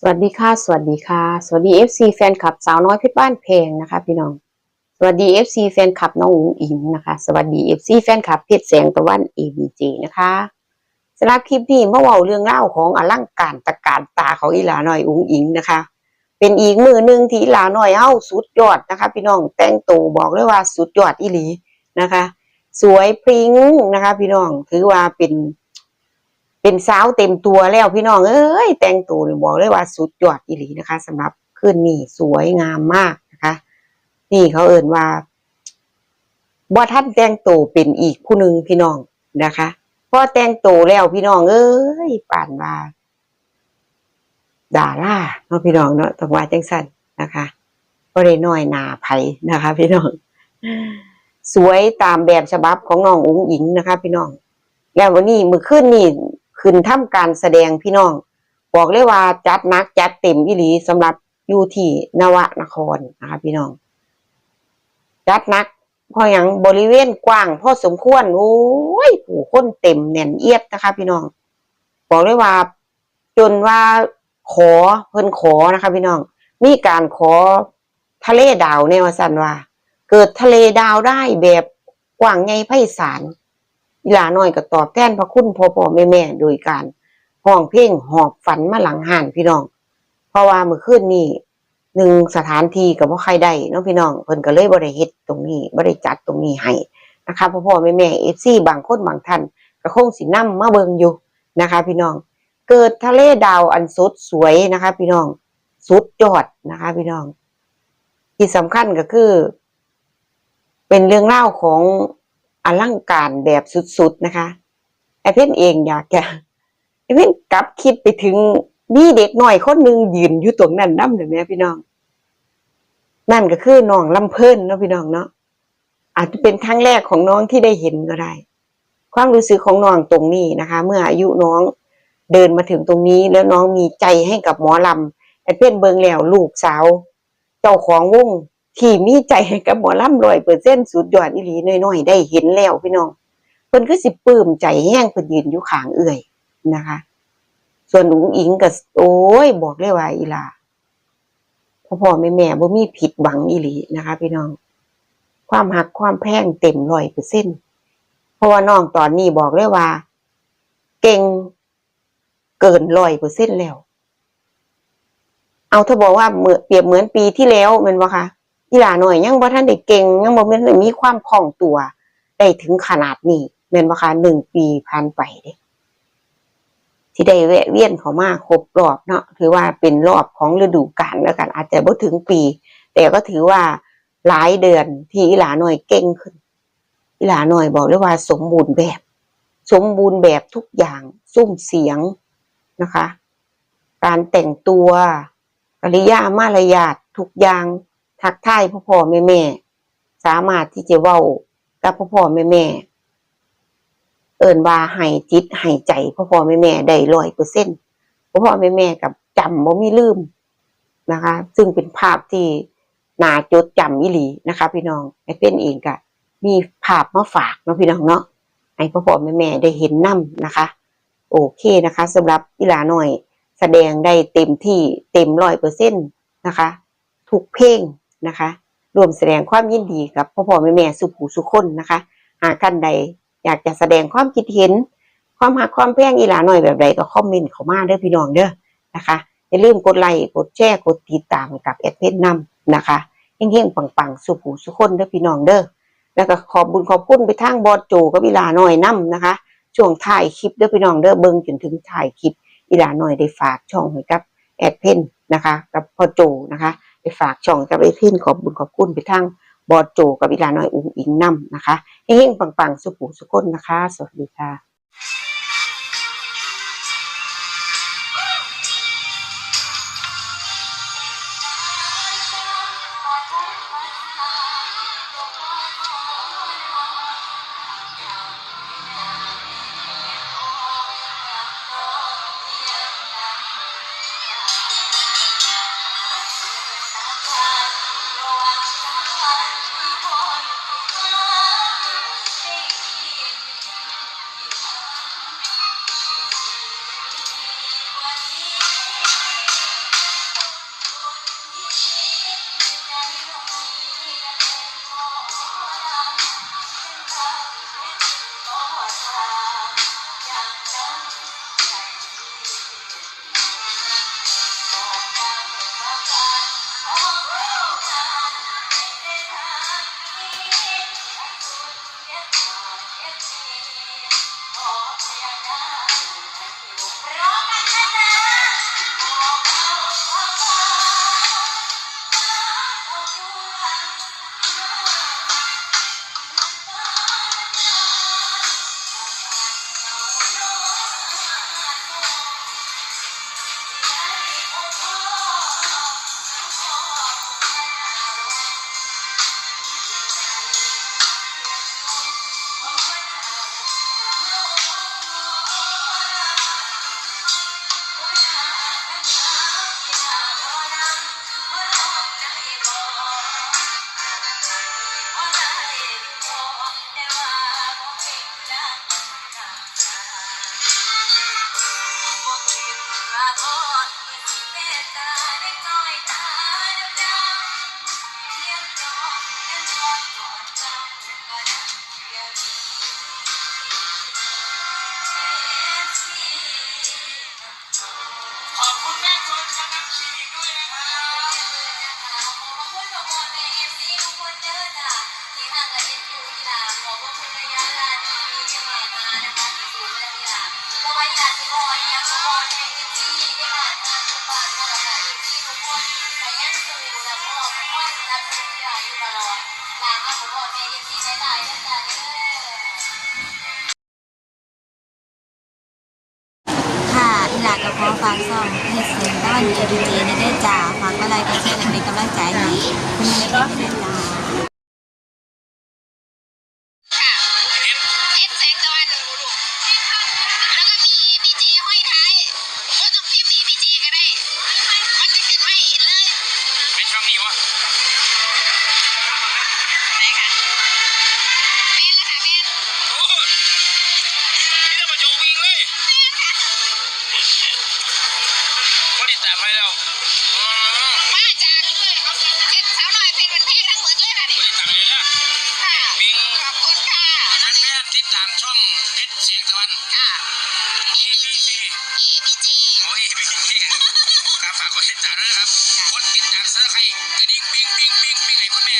สวัสดีค่ะ สวัสดีค่ะ สวัสดี FC แฟนคลับสาวน้อยเพชรบ้านเพลงนะคะ พี่น้อง สวัสดี FC แฟนคลับน้องอุ๋งอิงนะคะ สวัสดี FC แฟนคลับเพชรแสงตะวัน ABG นะคะสำหรับคลิปนี้เมื่อว่าเรื่องเล่าของอลังการตะการตาของอีหลาหน่อยอุ๋งอิงนะคะ เป็นอีกมือหนึ่งที่หลาหน่อยเอ้าสุดยอดนะคะ พี่น้องแต่งตัวบอกเลยว่าสุดยอดอีหลีนะคะ สวยพริ้งนะคะ พี่น้องถือว่าเป็น เป็นสาวเต็มตัวแล้วพี่น้องเอ้ยแต่งตัวบอกเลยว่าสุดยอดอีหลีนะคะสำหรับคืนนี้สวยงามมากนะคะ นี่เขาเอ่นว่าบ่ท่านแต่งตัวเป็นอีกผู้หนึ่งพี่น้องนะคะพอแต่งตัวแล้วพี่น้องเอ้ยป่านว่าดาราเนาะพี่น้องเนาะต้องว่าจังสั้นนะคะก็ได้น้อยนาไผนะคะ พี่น้อง สวยตามแบบฉบับของน้องอุ๋งอิงนะคะ พี่น้อง แล้ววันนี้มือขึ้นนี่ ขึ้นทำการแสดงพี่น้อง บอกเลยว่าจัดนักจัดเต็มอีหลีสำหรับอยู่ที่นวนครนะคะพี่น้อง จัดนักพออย่างบริเวณกว้างพอสมควรโอ้ยผู้คนเต็มแน่นเอียดนะคะ พี่น้อง บอกเลยว่า จนว่าขอเพิ่นขอนะคะ พี่น้อง มีการขอทะเลดาวเนี่ยว่าสันว่า เกิดทะเลดาวได้แบบกว้างใหญ่ไพศาล อีหลาน้อยก็ตอบแทนพระคุณพ่อพ่อแม่แม่โดยการห้องเพลงหอบฝันมาหลังห่านพี่น้อง เพราะว่าเมื่อคืนนี้หนึ่งสถานที่กับพ่อใครได้เนาะพี่น้องเพิ่นก็เลยบริเฮ็ดตรงนี้บริจัดตรงนี้ให้นะคะพ่อพ่อแม่แม่เอฟซีบางคนบางท่านก็คงสินำมาเบิงอยู่นะคะ พี่น้อง เกิดทะเลดาวอันสดสวยนะคะ พี่น้องสุดยอดนะคะ พี่น้อง ที่สำคัญก็คือ เป็นเรื่องเล่าของ อลังการแบบสุดๆนะคะไอเพ่นเองอยากจะไอเพ่นกลับคิดไปถึงมีเด็กหน่อยคนหนึ่งยืนอยู่ตรงนั้นน้ำเดี๋ยวแม่พี่น้อง นั่นก็คือน้องลำเพิ่นเนาะพี่น้องเนาะอาจจะเป็นครั้งแรกของน้องที่ได้เห็นก็ได้ ความรู้สึกของน้องตรงนี้นะคะ เมื่ออายุน้องเดินมาถึงตรงนี้แล้วน้องมีใจให้กับหมอลำไอเพ่นเบิงแล้วลูกสาว เจ้าของวง ที่มีใจกับหมอลำรอยเปอร์เซ็นสุดยอดอีหลีน้อยๆ ได้เห็นแล้วพี่น้องเพิ่นคือสิปลื้มใจแห้งเพิ่นยืนอยู่ข้างเอื่อยนะคะ ส่วนอุ๋งอิงก็โอ้ยบอกเลยว่าอีลาพ่อพ่อแม่แม่บ่มีผิดหวังอีหลีนะคะ พี่น้อง ความหักความแพงเต็มร้อยเปอร์เซ็นเพราะว่าน้องตอนนี้บอกเลยว่า เก่งเกินร้อยเปอร์เซ็นแล้ว เอาถ้าบอกว่าเหมือเปรียบเหมือนปีที่แล้วมันบ่คะ อีหลาหน่อยยังบ่ทันได้เก่งยังบ่ม่นได้มีความคล่องตัวได้ถึงขนาดนี้แม่นบ่คะหนึ่งปีผ่านไปเด้ที่ได้แวะเวียนเขามาครบรอบเนาะถือว่าเป็นรอบของฤดูกาลแล้วกัน อาจจะบ่ถึงปี แต่ก็ถือว่าหลายเดือนที่อีหลาหน่อยเก่งขึ้น อีหลาหน่อยบอกเลยว่าสมบูรณ์แบบ สมบูรณ์แบบทุกอย่างซุ้มเสียงนะคะ การแต่งตัวกริยามารยาททุกอย่าง ทักทายพ่อพ่อแม่แม่สามารถที่จะเว้ากับพ่อพ่อแม่แม่เอิ้นว่าให้จิตให้ใจพ่อพ่อแม่แม่ได้ร้อยเปอร์เซ็นต์พ่อพ่อแม่แม่กับจำบ่มีลืมนะคะ ซึ่งเป็นภาพที่นาจดจำอีหลีนะคะ พี่น้องไอ้เป็นเองก็มีภาพมาฝากเนาะพี่น้องเนาะให้พ่อพ่อแม่แม่ได้เห็นนํนะคะ โอเคนะคะสำหรับอีหลาหน่อย แสดงได้เต็มที่เต็มร้อยเปอร์เซ็นต์นะคะ ทุกเพลง นะคะรวมแสดงความยินดีกับพ่อพ่อแม่แม่สุผูสุคนนะคะ หากท่านใดอยากจะแสดงความคิดเห็น ความหักความแพงอีหลาหน่อยแบบใดก็คอมเมนต์เข้ามาเด้อพี่น้องเด้อนะคะอย่าลืมกดไลค์กดแชร์กดติดตามกับแอดเพจนำนะคะเฮงๆปังๆสุผูสุคนเด้อพี่น้องเด้อแล้วก็ขอบบุญขอบคุณไปทางบอดโจกับอีหลาหน่อยนํนะคะ ช่วงถ่ายคลิปเด้อพี่น้องเด้อเบิ่งจนถึงถ่ายคลิปอีหลาหน่อยได้ฝากช่องให้กับแอดเพนนะคะ กับพ่อโจนะคะ ไปฝากช่องกับไอเพนขอบบุญขอบคุณไปทางบอดโจกับอีลาหน่อยอุ้งอิงนํนะคะเฮงๆปังๆ สุขุสุขคนนะคะ สวัสดีค่ะ ฟังซ่องให้เสียงด้านเอดีเจได้จ้าฝากอะไรก็แชร์เป็นกำลังใจให้คุณเล็กได้จ้าาติดตามช่องเพชรเสียงตะวัน ค่ะ EBG EPG โอ้ย ABC ครับฝากกดติดตามด้วยนะครับคนติดตามสำหรัใครกระดิ่งปิ้งปิ้งปิ้งปิ้งให้คุณแม่